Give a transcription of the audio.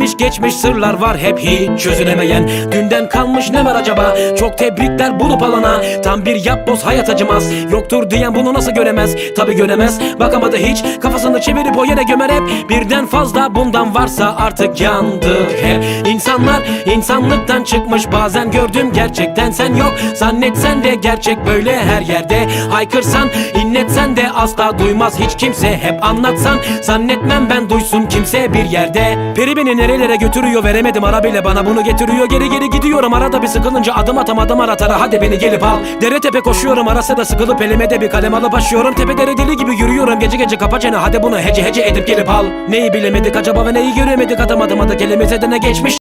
gelmiş geçmiş sırlar var hep hiç çözülemeyen Dünden kalmış ne var acaba? Çok tebrikler bulup alana. Tam bir yapboz hayat acımaz. Yoktur diyen bunu nasıl göremez? Tabi göremez. Bakamadı hiç. Kafasını çevirip o yere gömer hep. Birden fazla bundan varsa artık yandık hep. İnsanlar insanlıktan çıkmış. Bazen gördüm gerçekten sen yok. Zannetsen de gerçek böyle her yerde. Haykırsan inletsen de asla duymaz. Hiç kimse Hep anlatsan. Zannetmem ben duysun kimse bir yerde. Peri beni nerelere götürüyor veremedim. Ara bile bana bunu getiriyor. Geri geri gidiyorum. Arada bir sıkılınca adım atamadım aratara. Hadi beni gelip al. Dere tepe koşuyorum. Arası da sıkılıp elime de bir kalem alıp aşıyorum Tepelere deli gibi yürüyorum. Gece gece kapa çene. Hadi bunu hece hece edip gelip al. Neyi bilemedik acaba ve neyi göremedik? Atamadım adı kelimese de ne geçmiş